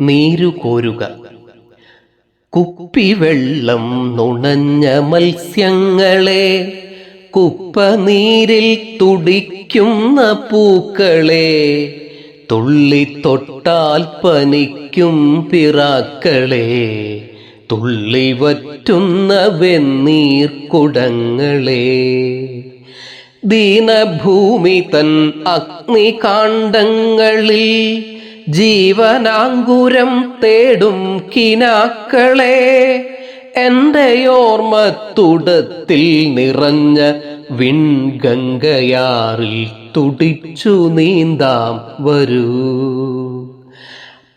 നീരുകോരുക. കുപ്പിവെള്ളം നുണഞ്ഞ മത്സ്യങ്ങളെ കുപ്പനീരിൽ തുടിക്കുന്ന പൂക്കളെ തുള്ളി തൊട്ടാൽ പനിക്കും പിറാക്കളെ തുള്ളി വറ്റുന്ന വെന്നീർ കുടങ്ങളെ ദീനഭൂമി തൻ അഗ്നികാണ്ഡങ്ങളിൽ ജീവനാങ്കുരം തേടും കിനാക്കളെ എന്റെ ഓർമ്മത്തുടത്തിൽ നിറഞ്ഞ വിൺഗംഗയാറിൽ തുടിച്ചു നീന്താം വരൂ.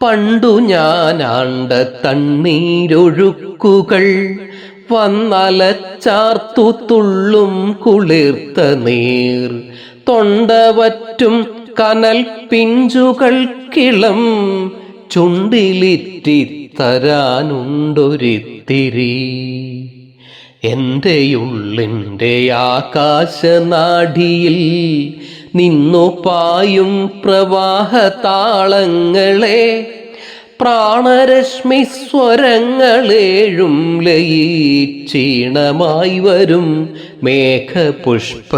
പണ്ടു ഞാനാണ്ട തണ്ണീരൊഴുക്കുകൾ വന്നലച്ചാർത്തു തുള്ളും കുളിർത്ത നീർ തൊണ്ടവറ്റും കനൽ പിഞ്ചുകൾക്കിളം ചുണ്ടിലിറ്റി തരാനുണ്ടൊരിത്തിരി എന്റെ ഉള്ളിന്റെ ആകാശനാടിയിൽ നിന്നു പായും പ്രവാഹതാളങ്ങളെ പ്രാണരശ്മി സ്വരങ്ങളേഴും ലയിച്ചീണമായി വരും മേഘപുഷ്പങ്ങളെ.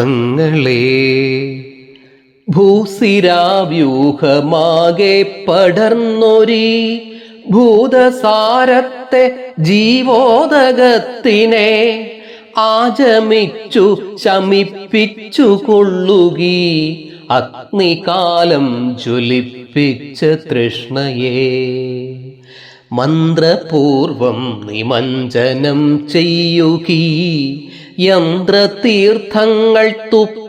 ഭൂസിരാവ്യൂഹമാകെ പടർന്നൊരി. ഭൂതസാരത്തെ ജീവോദകത്തിനെ ആചമിച്ചു ശമിപ്പിച്ചു കൊള്ളുകി. അഗ്നികാലം ജ്വലിപ്പിച്ച തൃഷ്ണയെ. മന്ത്രപൂർവം നിമഞ്ജനം ചെയ്യുകി. യന്ത്രതീർത്ഥങ്ങൾ തുപ്പും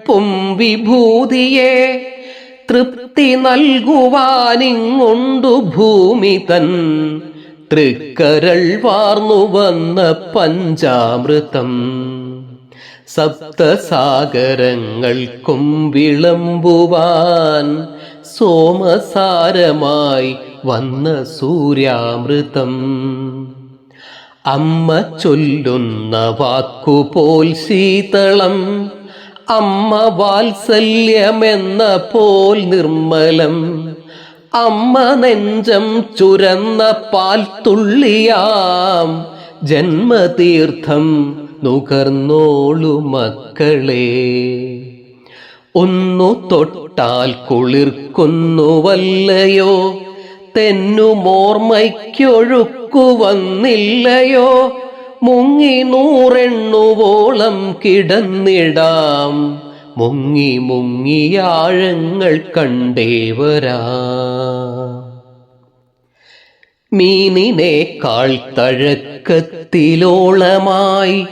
വിഭൂതിയെ തൃപ്തി നൽകുവാനിങ്ങുണ്ടു ഭൂമി തൻ. തൃക്കരൾ വാർന്നു വന്ന പഞ്ചാമൃതം. സപ്തസാഗരങ്ങൾക്കും വിളമ്പുവാൻ സോമസാരമായി വന്ന സൂര്യാമൃതം. അമ്മ ചൊല്ലുന്ന വാക്കുപോൽ ശീതളം അമ്മ വാത്സല്യമെന്ന പോൽ നിർമ്മലം അമ്മ നെഞ്ചം ചുരന്ന പാൽ തുള്ളിയാം ജന്മതീർത്ഥം നുകർന്നോളു മക്കളെ. ഒന്നു തൊട്ടാൽ കുളിർക്കുന്നുവല്ലയോ തെന്നുമോർമ്മയ്ക്കൊഴുക്കു വന്നില്ലയോ മുങ്ങി നൂറെണ്ണുവോളം കിടന്നിടാം. മുങ്ങി മുങ്ങിയാഴങ്ങൾ കണ്ടേവരാ. മീനിനേക്കാൾ തഴക്കത്തിലോളമായി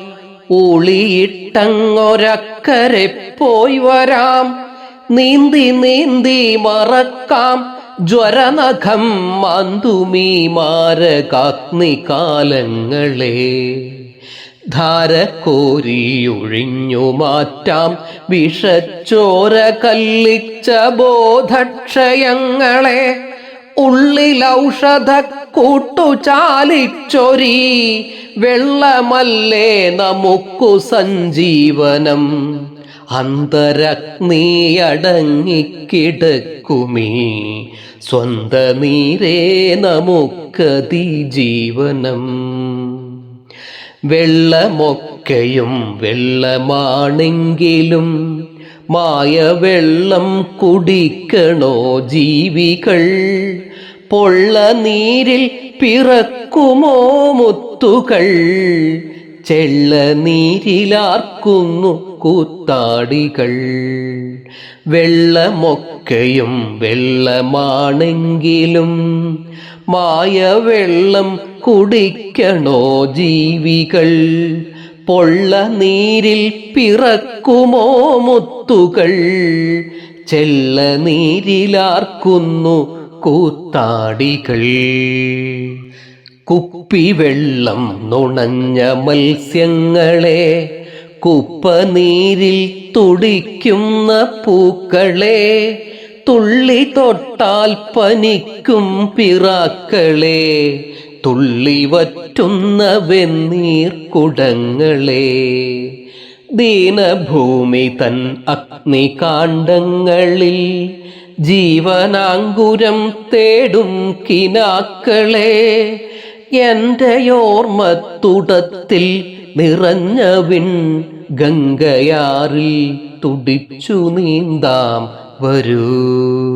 ഉളിയിട്ടങ്ങൊരക്കരെ പോയി വരാം. നീന്തി നീന്തി മറക്കാം. ജ്വരനഖം മന്തുമീ മാരകാഗ്നികാലങ്ങളെ ധാരക്കോരിയൊഴിഞ്ഞു മാറ്റാം വിഷച്ചോര കല്ലിച്ച ബോധക്ഷയങ്ങളെ ഉള്ളിലൗഷധ കൂട്ടു ചാലിച്ചൊരി വെള്ളമല്ലേ നമുക്കു സഞ്ജീവനം. അന്തരഗ്നിയടങ്ങിക്കിടക്കുമീ സ്വന്ത നീരേ നമുക്കതി ജീവനം. വെള്ളമൊക്കെയും വെള്ളമാണെങ്കിലും മായ വെള്ളം കുടിക്കണോ ജീവികൾ? പൊള്ള നീരിൽ പിറക്കുമോ മുത്തുകൾ? ചെള്ള നീരിലാർക്കുന്നു കൂത്താടികൾ. വെള്ളമൊക്കെയും വെള്ളമാണെങ്കിലും മായ വെള്ളം കുടിക്കണോ ജീവികൾ? പൊള്ള നീരിൽ പിറക്കുമോ മുത്തുകൾ? ചെല്ല നീരിലാർക്കുന്നു കൂത്താടികൾ. കുപ്പിവെള്ളം നുണഞ്ഞ മത്സ്യങ്ങളെ കുപ്പനീരിൽ തുടിക്കുന്ന പൂക്കളെ തുള്ളി തൊട്ടാൽ പനിക്കും പിറാക്കളെ തുള്ളി വറ്റുന്ന വെന്നീർ കുടങ്ങളെ. ദീനഭൂമി തൻ അഗ്നികാണ്ഡങ്ങളിൽ ജീവനാങ്കുരം തേടും കിനാക്കളെ എന്റെ ഓർമ്മത്തുടത്തിൽ നിറഞ്ഞവിൻ ഗംഗയാറിൽ തുടിച്ചു നീന്താം വരൂ.